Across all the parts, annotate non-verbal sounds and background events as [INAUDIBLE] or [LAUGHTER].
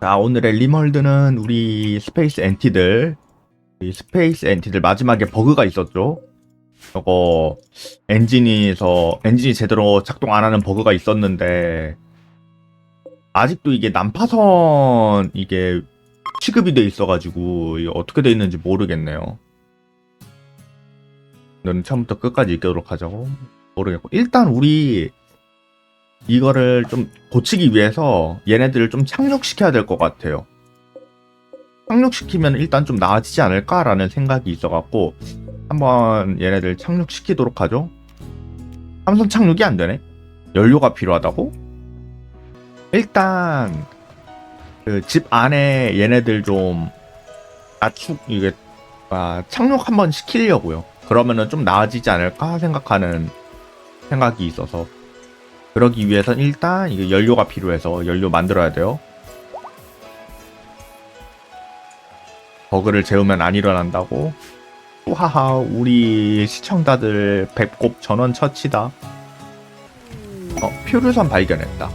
자, 오늘의 리멀드는 우리 스페이스 엔티들, 이 스페이스 엔티들 마지막에 버그가 있었죠. 저거 엔진이서 엔진이 제대로 작동 안 하는 버그가 있었는데 아직도 이게 난파선 이게 취급이 돼 있어가지고 어떻게 돼 있는지 모르겠네요. 너는 처음부터 끝까지 읽도록 하자고 모르겠고 일단 우리 이거를 좀 고치기 위해서 얘네들을 좀 착륙시켜야 될 것 같아요. 착륙시키면 일단 좀 나아지지 않을까라는 생각이 있어갖고 한번 얘네들 착륙시키도록 하죠. 삼선 착륙이 안 되네. 연료가 필요하다고? 일단 그 집 안에 얘네들 좀 낮추 이게 아, 착륙 한번 시키려고요. 그러면은 좀 나아지지 않을까 생각하는 생각이 있어서 그러기 위해선 일단 이게 연료가 필요해서 연료 만들어야 돼요. 버그를 재우면 안 일어난다고? 우하하 우리 시청자들 배꼽 전원 처치다. 어 표류선 발견했다.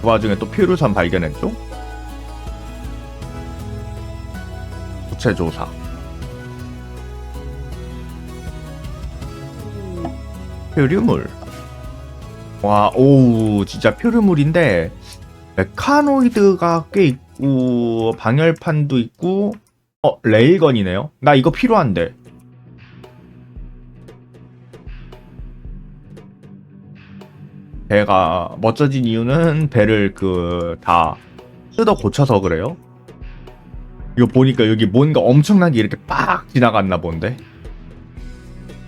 그 와중에 또 표류선 발견했죠? 구체조사. 표류물. 와, 오우, 진짜 표류물인데, 메카노이드가 꽤 있고, 방열판도 있고, 어, 레일건이네요? 나 이거 필요한데. 배가 멋져진 이유는 배를 그, 다 뜯어 고쳐서 그래요. 이거 보니까 여기 뭔가 엄청나게 이렇게 빡 지나갔나 본데.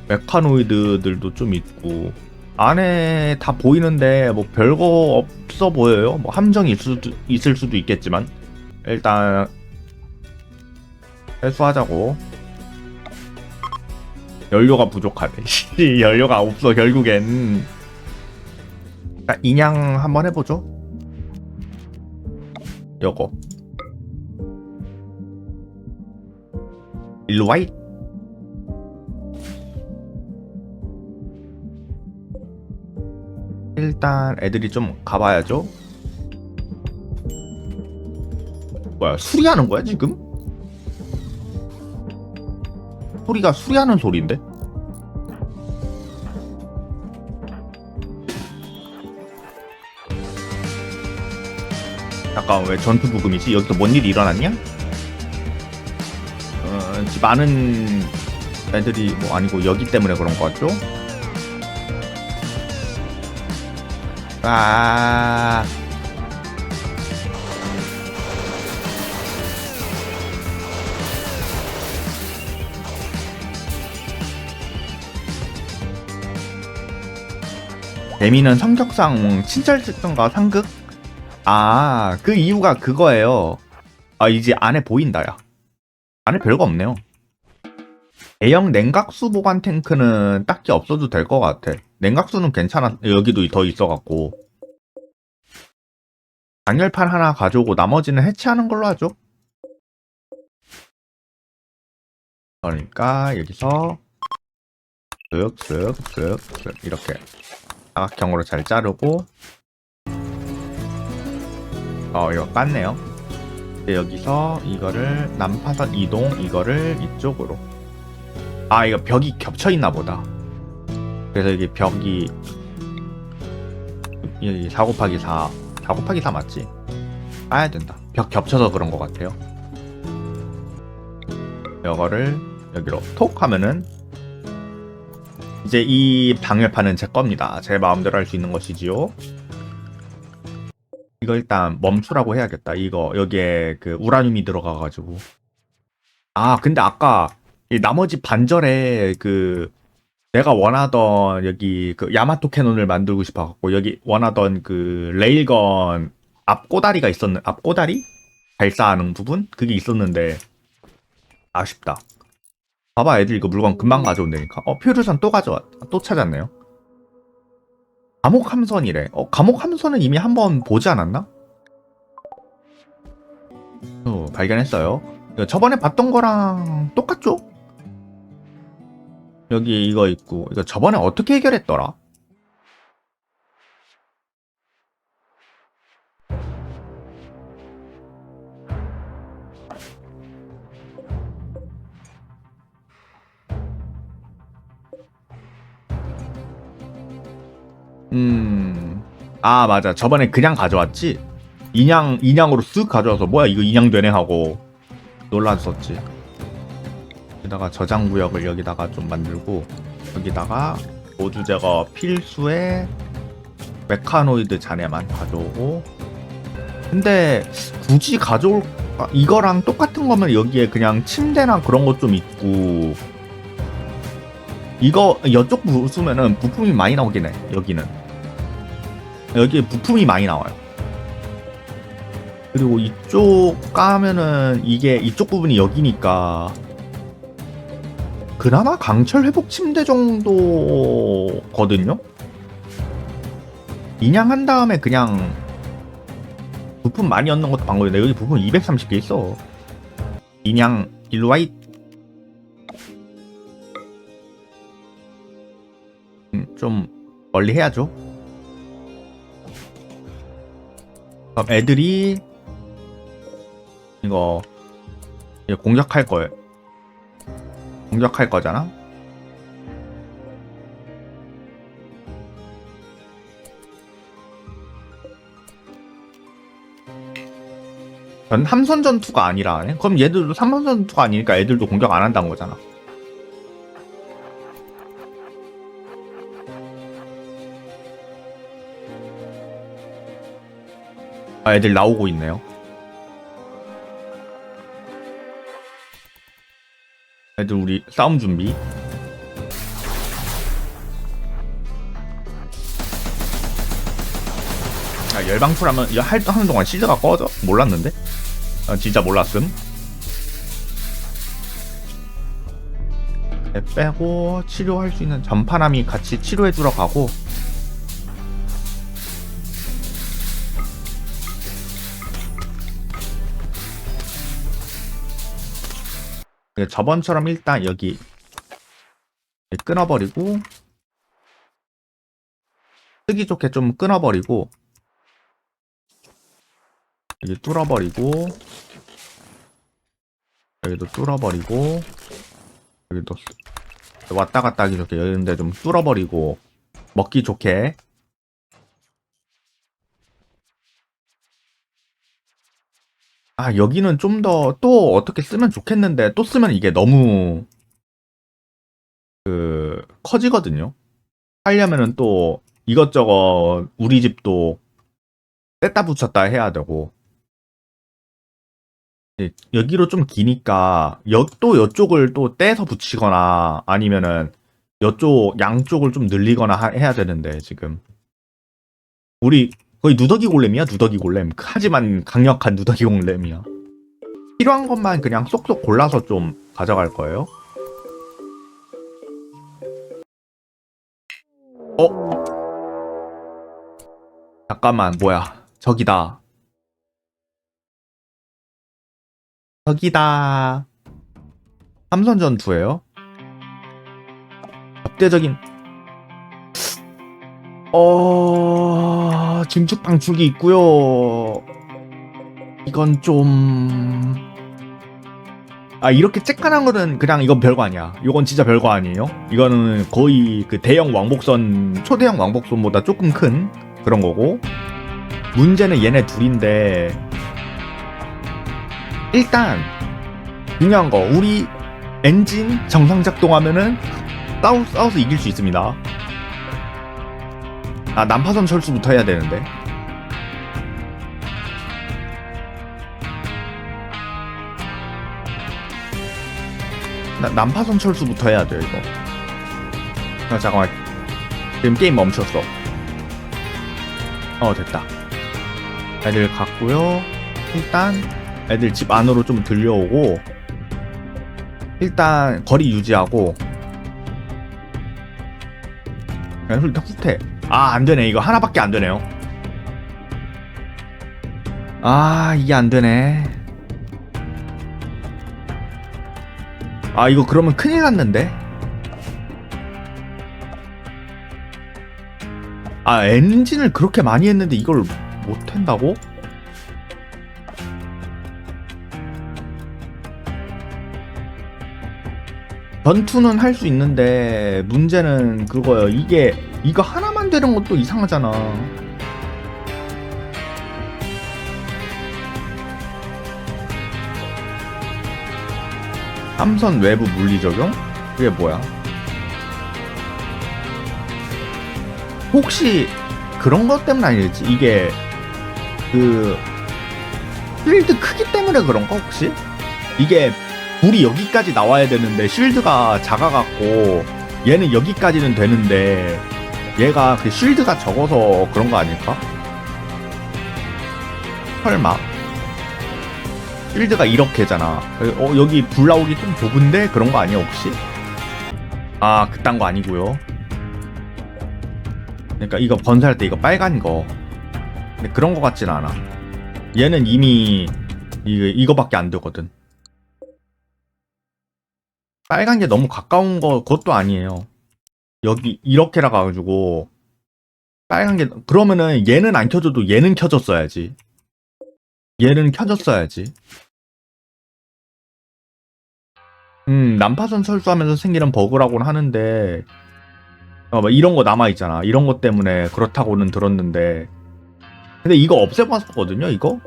메카노이드들도 좀 있고, 안에 다 보이는데 뭐 별거 없어 보여요. 뭐 함정이 있을 수도, 있을 수도 있겠지만 일단 회수하자고. 연료가 부족하네. [LAUGHS] 씨, 연료가 없어 결국엔. 자, 인양 한번 해보죠. 요거. 일로 와이. 일단 애들이 좀 가봐야죠. 뭐야 수리하는 거야 지금? 소리가 수리하는 소리인데? 잠깐 왜 전투 부금이지? 여기서 뭔 일이 일어났냐? 어, 집 많은 애들이 뭐 아니고 여기 때문에 그런 거 같죠? 아. 재미는 성격상 친절증과 상극? 아, 그 이유가 그거예요. 아, 이제 안에 보인다, 야. 안에 별거 없네요. 대형 냉각수 보관 탱크는 딱히 없어도 될 것 같아. 냉각수는 괜찮아. 여기도 더 있어갖고. 단열판 하나 가져오고 나머지는 해체하는 걸로 하죠. 그러니까 여기서 쓱쓱 쓱쓱 이렇게 사각형으로 잘 자르고 어 이거 깠네요. 여기서 이거를 난파선 이동 이거를 이쪽으로 아 이거 벽이 겹쳐 있나 보다. 그래서 이게 벽이 이4 곱하기 4 4 곱하기 4 맞지? 까야 된다. 벽 겹쳐서 그런 것 같아요. 이거를 여기로 톡 하면은 이제 이 방열판은 제 겁니다. 제 마음대로 할 수 있는 것이지요. 이거 일단 멈추라고 해야겠다. 이거 여기에 그 우라늄이 들어가가지고. 아 근데 아까 이 나머지 반절에 그 내가 원하던 여기 그 야마토 캐논을 만들고 싶어 갖고 여기 원하던 그 레일건 앞 꼬다리가 있었는 앞 꼬다리 발사하는 부분 그게 있었는데 아쉽다. 봐봐 애들 이거 물건 금방 가져온다니까. 어 표류선 또 가져왔 또 찾았네요. 감옥 함선이래. 어 감옥 함선은 이미 한 번 보지 않았나? 어 발견했어요. 저번에 봤던 거랑 똑같죠? 여기 이거 있고 이거 저번에 어떻게 해결했더라? 음... 아 맞아 저번에 그냥 가져왔지? 인양, 인양으로 쓱 가져와서 뭐야 이거 인양 되네 하고 놀랐었지 여기다가 저장 구역을 여기다가 좀 만들고, 여기다가 모두 제거 필수의 메카노이드 잔해만 가져오고, 근데 굳이 가져올, 아, 이거랑 똑같은 거면 여기에 그냥 침대나 그런 것 좀 있고, 이거 이쪽 부수면은 부품이 많이 나오긴 해 여기는. 여기에 부품이 많이 나와요. 그리고 이쪽 까면은 이게 이쪽 부분이 여기니까 그나마 강철 회복 침대 정도거든요 인양한 다음에 그냥 부품 많이 얻는 것도 방법인데 여기 부품 230개 있어 인양 일로 와이 음, 좀 멀리 해야죠. 그럼 애들이 이거 공격할 거예요. 공격할 거잖아. 전 함선 전투가 아니라 하네? 그럼 얘들도 삼선 전투가 아니니까 애들도 공격 안 한다는 거잖아. 아, 애들 나오고 있네요. 애들 우리 싸움 준비. 아, 열방풀하면 하는 동안 시즈가 꺼져? 몰랐는데? 아, 진짜 몰랐음. 애 빼고 치료할 수 있는 전파남이 같이 치료해 주러 가고 이게 저번처럼 일단 여기 끊어버리고 쓰기 좋게 좀 끊어버리고 여기 뚫어버리고 여기도 뚫어버리고 여기도 왔다 갔다 하기 좋게 이런데 좀 뚫어버리고 먹기 좋게 아, 여기는 좀 더 또 어떻게 쓰면 좋겠는데 또 쓰면 이게 너무 그 커지거든요. 하려면은 또 이것저것 우리 집도 뺐다 붙였다 해야 되고 예, 여기로 좀 기니까 여, 또 이쪽을 또 떼서 붙이거나 아니면은 이쪽 양쪽을 좀 늘리거나 하- 해야 되는데 지금 우리 거의 누더기 골렘이야 누더기 골렘. 하지만 강력한 누더기 골렘이야. 필요한 것만 그냥 쏙쏙 골라서 좀 가져갈 거예요. 어? 잠깐만 뭐야. 저기다. 저기다. 삼선 전투예요? 적대적인 어 증축 방축이 있고요. 이건 좀. 아 이렇게 쬐깐한 거는 그냥 이건 별거 아니야. 이건 진짜 별거 아니에요. 이거는 거의 그 대형 왕복선 초대형 왕복선보다 조금 큰 그런 거고. 문제는 얘네 둘인데 일단 중요한 거 우리 엔진 정상 작동하면은 싸우, 싸워서 이길 수 있습니다. 아 난파선 철수부터 해야 되는데. 나, 난파선 철수부터 해야 돼 이거. 아 잠깐만. 지금 게임 멈췄어. 어 됐다. 애들 갔고요. 일단 애들 집 안으로 좀 들려오고 일단 거리 유지하고. 그냥 일단 후퇴 아, 안 되네. 이거 하나밖에 안 되네요. 아, 이게 안 되네. 아, 이거 그러면 큰일 났는데? 아, 엔진을 그렇게 많이 했는데 이걸 못 한다고? 전투는 할 수 있는데 문제는 그거예요. 이게 이거 하나 만안 되는 것도 이상하잖아. 삼선 외부 물리 적용? 그게 뭐야? 혹시 그런 것 때문 아니겠지? 이게 그 필드 크기 때문에 그런가 혹시? 이게 불이 여기까지 나와야 되는데 쉴드가 작아갖고 얘는 여기까지는 되는데 얘가 그 쉴드가 적어서 그런 거 아닐까? 설마? 쉴드가 이렇게잖아. 어, 여기 불 나오기 좀 좁은데? 그런 거 아니야, 혹시? 아, 그딴 거 아니고요 그러니까 이거 번사할 때 이거 빨간 거. 근데 그런 거 같진 않아. 얘는 이미 이, 이거밖에 안 되거든. 빨간 게 너무 가까운 거 그것도 아니에요. 여기 이렇게라 가지고 빨간 게 그러면은 얘는 안 켜져도 얘는 켜졌어야지. 얘는 켜졌어야지. 음, 난파선 설수하면서 생기는 버그라고는 하는데 어, 뭐 이런 거 남아 있잖아. 이런 것 때문에 그렇다고는 들었는데 근데 이거 없애봤었거든요. 이거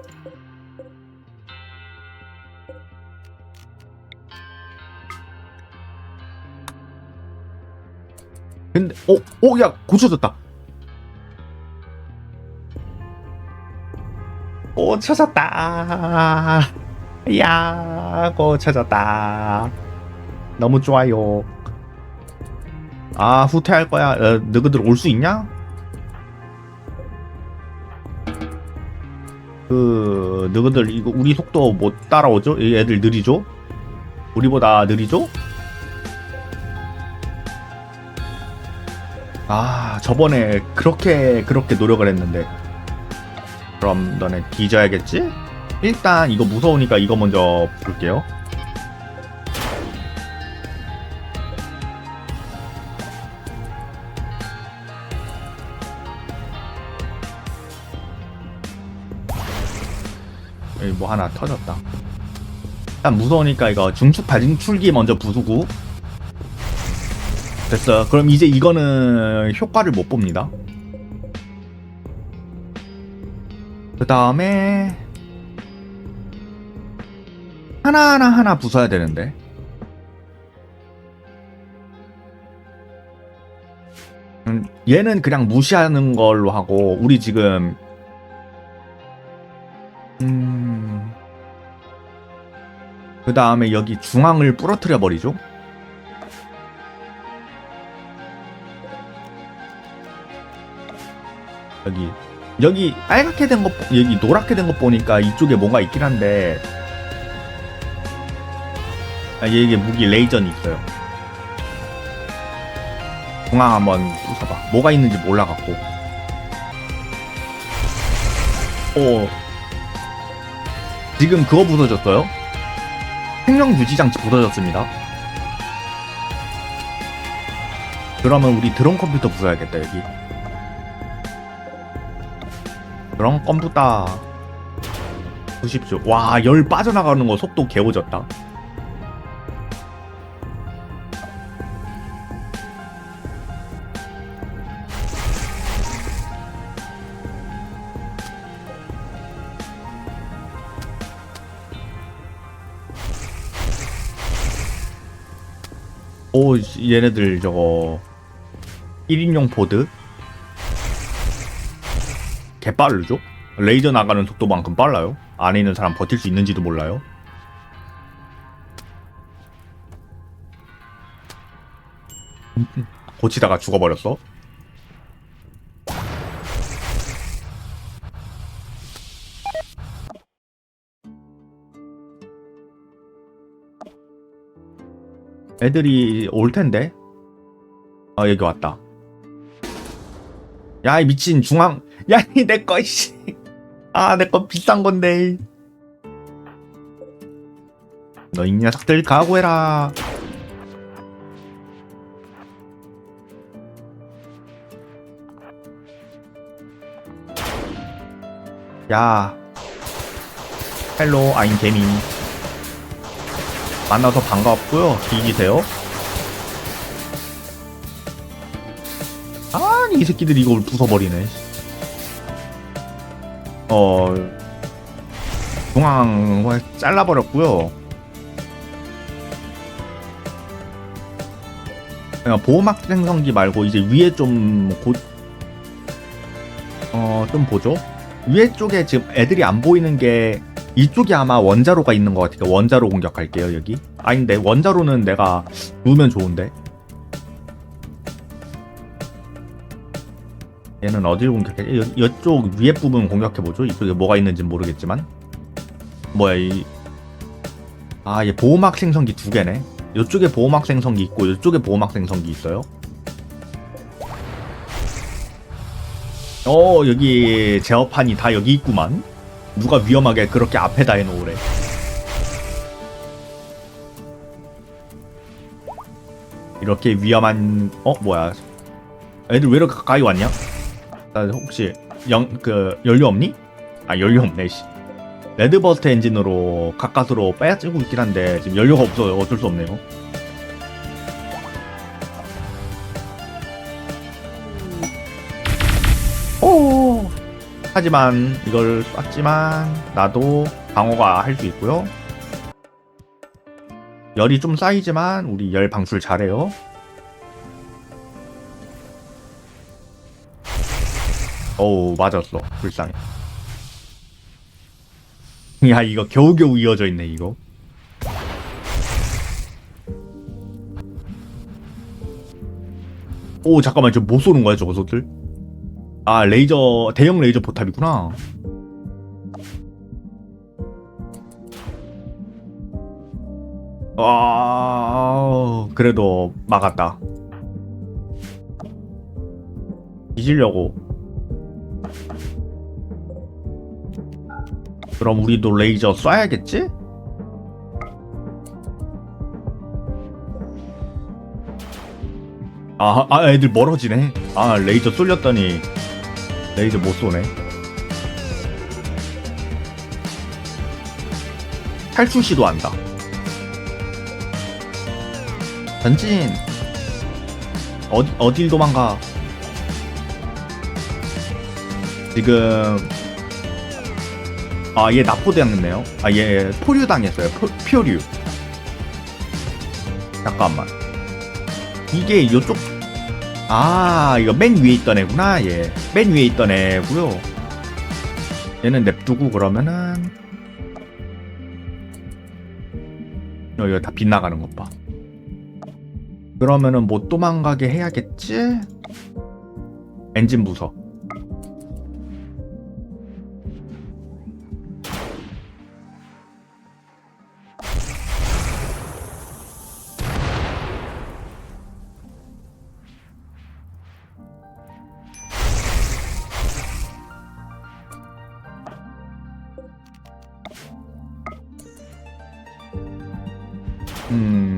근데 어, 어, 야 고쳐졌다. 고쳐졌다. 야, 고쳐졌다. 너무 좋아요. 아, 후퇴할 거야. 어, 너희들 올 수 있냐? 그, 너희들 이거 우리 속도 못 따라오죠? 이 애들 느리죠? 우리보다 느리죠? 아, 저번에 그렇게 그렇게 노력을 했는데. 그럼 너네 뒤져야겠지? 일단 이거 무서우니까 이거 먼저 볼게요. 여기 뭐 하나 터졌다. 일단 무서우니까 이거 중축 발진출기 먼저 부수고 됐어. 그럼 이제 이거는 효과를 못 봅니다. 그 다음에 하나하나 하나 부숴야 되는데 음, 얘는 그냥 무시하는 걸로 하고 우리 지금 음... 그 다음에 여기 중앙을 부러뜨려 버리죠 여기 여기 빨갛게 된 거, 여기 노랗게 된거 보니까 이쪽에 뭔가 있긴 한데, 아, 얘게 무기 레이전이 있어요. 중앙 한번 부숴봐. 뭐가 있는지 몰라갖고. 오. 지금 그거 부서졌어요? 생명 유지 장치 부서졌습니다. 그러면 우리 드론 컴퓨터 부숴야겠다, 여기. 그럼 컴퓨터 보십시오. 와, 열 빠져나가는 거 속도 개오졌다. 오, 씨, 얘네들 저거 1인용 보드 개빠르죠? 레이저 나가는 속도만큼 빨라요. 안에 있는 사람 버틸 수 있는지도 몰라요. 고치다가 죽어버렸어. 애들이 올 텐데. 아 여기 왔다. 야 이 미친 중앙 [LAUGHS] 야, 이내 거, 씨. 아, 내 거 비싼 건데. 너 이 녀석들 각오해라. 야. 헬로, 아임 개미. 만나서 반갑고요. 뒤지세요. 아니, 이 새끼들이 이걸 부숴버리네. 어, 중앙 잘라버렸고요. 보호막 생성기 말고 이제 위에 좀 고, 어, 좀 보죠. 위에 쪽에 지금 애들이 안 보이는 게 이쪽이 아마 원자로가 있는 것 같아요. 원자로 공격할게요, 여기. 아닌데, 원자로는 내가 누우면 좋은데. 얘는 어딜 공격해? 여, 이쪽 위에 부분 공격해보죠. 이쪽에 뭐가 있는지 모르겠지만. 뭐야, 이. 아, 얘 보호막 생성기 두 개네. 이쪽에 보호막 생성기 있고, 이쪽에 보호막 생성기 있어요. 어, 여기 제어판이 다 여기 있구만. 누가 위험하게 그렇게 앞에다 해놓으래. 이렇게 위험한, 어, 뭐야. 애들 왜 이렇게 가까이 왔냐? 나 혹시 영, 그, 연료 없니? 아, 연료 없네, 씨. 레드버스트 엔진으로 가까스로 빼앗고 있긴 한데, 지금 연료가 없어요. 어쩔 수 없네요. 오! 하지만, 이걸 쐈지만, 나도 방어가 할 수 있고요. 열이 좀 쌓이지만, 우리 열 방출 잘해요. 어우 맞았어 불쌍해. 야 이거 겨우겨우 이어져 있네 이거. 오 잠깐만 저뭐 쏘는 거야 저거 들? 아 레이저 대형 레이저 포탑이구나. 아 그래도 막았다. 뒤지려고 그럼 우리도 레이저 쏴야겠지? 아, 아 애들 멀어지네. 아 레이저 쏠렸더니 레이저 못 쏘네. 탈출 시도한다. 전진. 어디 어딜 도망가? 지금 아, 얘 납포당했네요. 아, 얘 포류 당했어요. 포, 표류. 잠깐만. 이게 이쪽 아, 이거 맨 위에 있던 애구나. 얘. 맨 위에 있던 애고요. 얘는 냅두고 그러면은 어, 이거 다 빗나가는 것 봐. 그러면은 못 도망가게 해야겠지? 엔진 부서.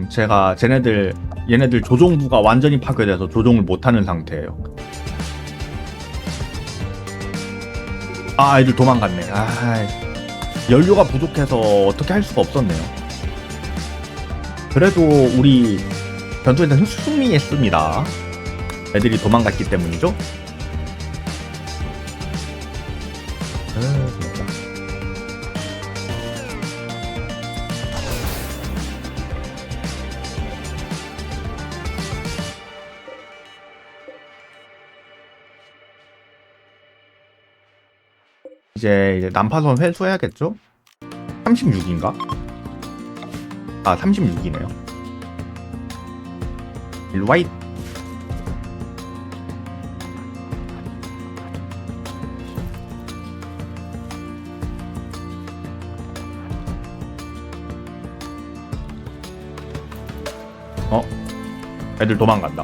제가 쟤네들 얘네들 조종부가 완전히 파괴돼서 조종을 못하는 상태예요. 아, 애들 도망갔네. 아, 연료가 부족해서 어떻게 할 수가 없었네요. 그래도 우리 전투에서 승리했습니다. 애들이 도망갔기 때문이죠. 이제, 난파선 회수해야겠죠? 36인가? 아 36이네요 일와잇 어? 애들 도망간다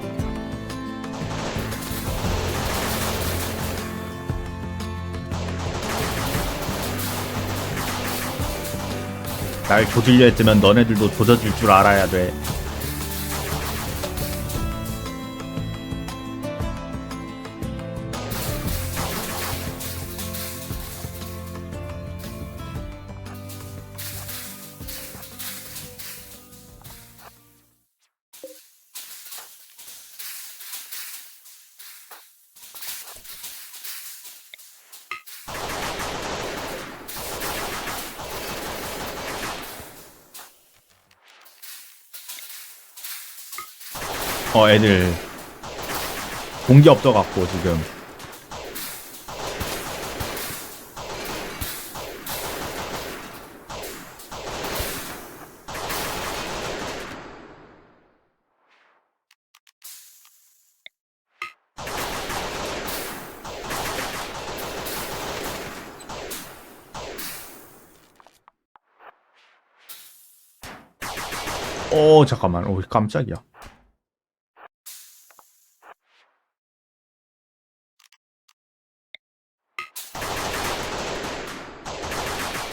날 조질려 했으면 너네들도 조져질 줄 알아야 돼. 어 애들 공기 없어갖고 지금. 어 잠깐만. 오 깜짝이야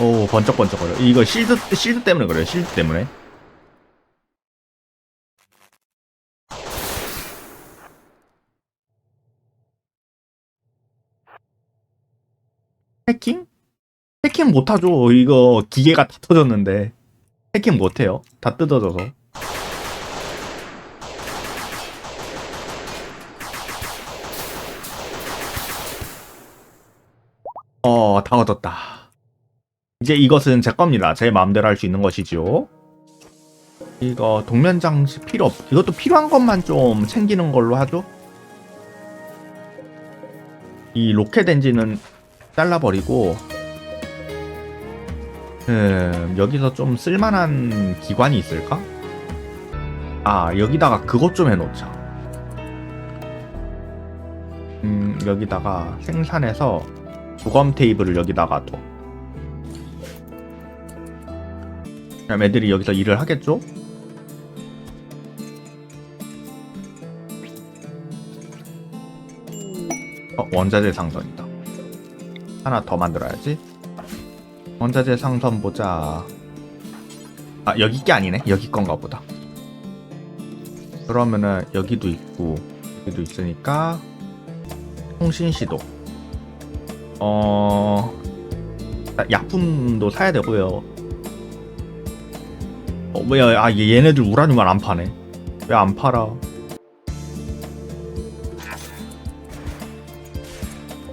오 번쩍번쩍거려. 이거 실드 실드 때문에 그래요 실드 때문에. 해킹? 해킹 못하죠. 이거 기계가 다 터졌는데. 해킹 못해요. 다 뜯어져서. 어, 다 얻었다. 이제 이것은 제 겁니다. 제 마음대로 할 수 있는 것이지요. 이거 동면 장식 필요 없. 이것도 필요한 것만 좀 챙기는 걸로 하죠. 이 로켓 엔진은 잘라버리고, 음, 여기서 좀 쓸만한 기관이 있을까? 아, 여기다가 그것 좀 해놓자. 음, 여기다가 생산해서 부검 테이블을 여기다가 둬. 그럼 애들이 여기서 일을 하겠죠? 어, 원자재 상선이다. 하나 더 만들어야지. 원자재 상선 보자. 아, 여기 게 아니네. 여기 건가 보다. 그러면은 여기도 있고, 여기도 있으니까 통신 시도. 어 아, 약품도 사야 되고요. 어 뭐야? 아 얘- 얘네들 우라늄을 안 파네. 왜 안 팔아?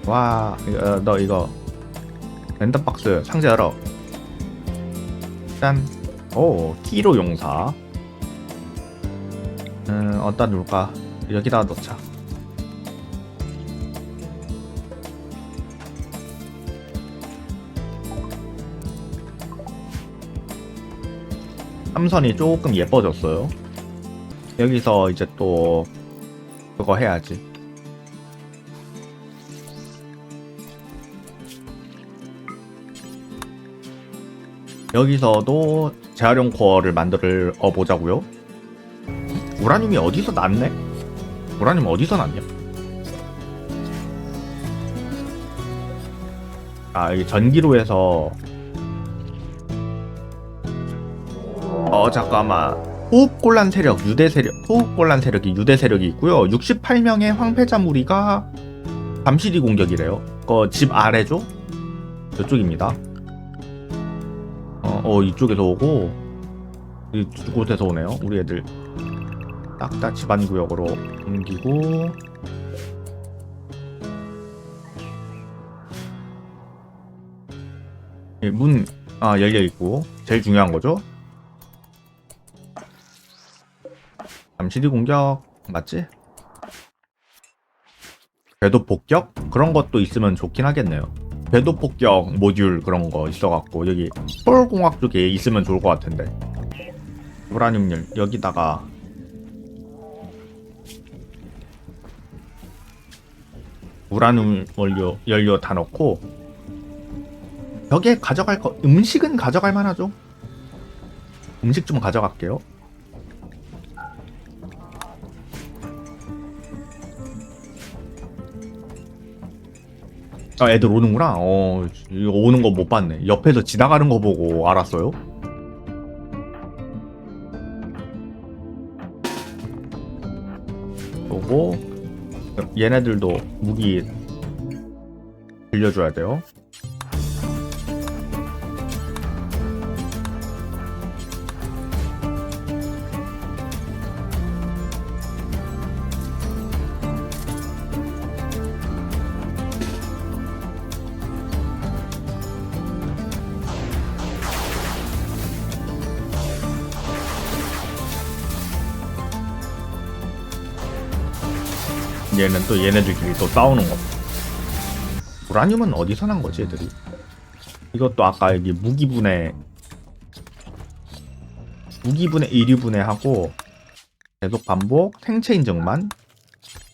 와, 어, 너 이거 랜덤 박스 상자 열어. 짠. 오, 키로 용사. 음, 어디다 놓을까? 여기다 넣자. 삼선이 조금 예뻐졌어요. 여기서 이제 또 그거 해야지. 여기서도 재활용 코어를 만들어 보자고요. 우라늄이 어디서 났네? 우라늄 어디서 났냐? 아, 이 전기로에서 어 잠깐만. 호흡곤란 세력 유대 세력 호흡곤란 세력이 유대 세력이 있고요. 68명의 황폐자 무리가 감시리 공격이래요. 그 집 아래죠? 이쪽입니다. 어, 어 이쪽에서 오고 이곳에서 오네요 우리 애들. 딱다 집안 구역으로 옮기고. 문 아 열려 있고. 제일 중요한 거죠 잠시뒤 공격 맞지? 궤도 폭격 그런 것도 있으면 좋긴 하겠네요. 궤도 폭격 모듈 그런 거 있어갖고 여기 서울공학 쪽에 있으면 좋을 것 같은데. 우라늄 여기다가 우라늄 원료 연료 다 넣고 벽에 가져갈 거 음식은 가져갈 만하죠. 음식 좀 가져갈게요. 아, 애들 오는구나. 어, 이거 오는 거 못 봤네. 옆에서 지나가는 거 보고 알았어요. 보고 얘네들도 무기 빌려줘야 돼요. 얘는 또 얘네들끼리 또 싸우는 거. 우라늄은 어디서 난 거지 애들이? 이것도 아까 여기 무기분해 무기분해 이류분해 하고 계속 반복 생체 인증만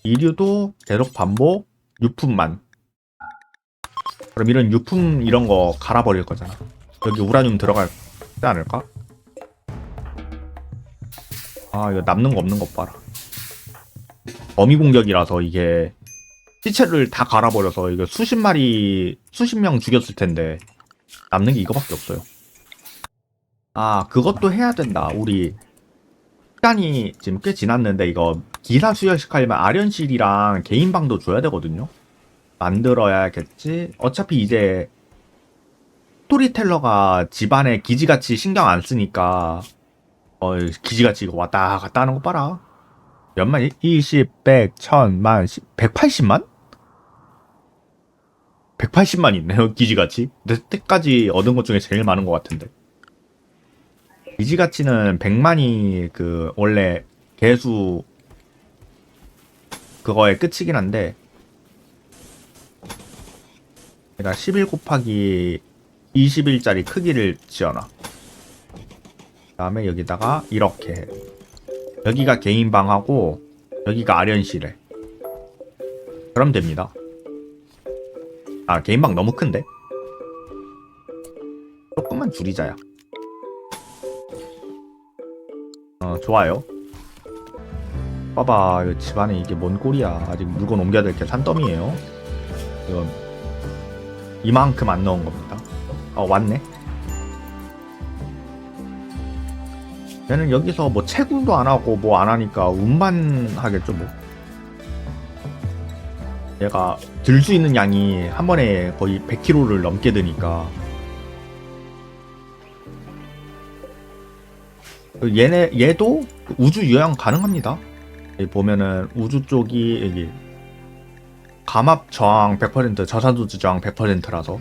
이류도 계속 반복 유품만 그럼 이런 유품 이런 거 갈아버릴 거잖아 여기 우라늄 들어갈 지 않을까? 아 이거 남는 거 없는 것 봐라 어미 공격이라서 이게 시체를 다 갈아버려서 이거 수십 마리 수십 명 죽였을 텐데 남는 게 이거밖에 없어요. 아 그것도 해야 된다. 우리 시간이 지금 꽤 지났는데 이거 기사 수혈식 하려면 아련실이랑 개인방도 줘야 되거든요. 만들어야겠지? 어차피 이제 스토리텔러가 집안에 기지같이 신경 안 쓰니까 어 기지같이 이거 왔다 갔다 하는 거 봐라 몇만 20, 100, 1000, 만, 10, 180만? 180만 있네요 기지가치 내 때까지 얻은 것 중에 제일 많은 것 같은데 기지가치는 100만이 그 원래 개수 그거의 끝이긴 한데 내가 11 곱하기 20일짜리 크기를 지어놔 그 다음에 여기다가 이렇게 해. 여기가 개인 방하고 여기가 아련실에. 그럼 됩니다. 아 개인 방 너무 큰데? 조금만 줄이자야. 어 좋아요. 봐봐 이거 집안에 이게 뭔 꼴이야. 아직 물건 옮겨야 될 게 산더미예요. 이건 이만큼 안 넣은 겁니다. 어 왔네 얘는 여기서 뭐 채굴도 안 하고 뭐 안 하니까 운만 하겠죠 뭐. 얘가 들 수 있는 양이 한 번에 거의 100kg를 넘게 드니까. 그 얘네 얘도 우주 유형 가능합니다. 보면은 우주 쪽이 여기 감압 저항 100% 저산소지 저항 100%라서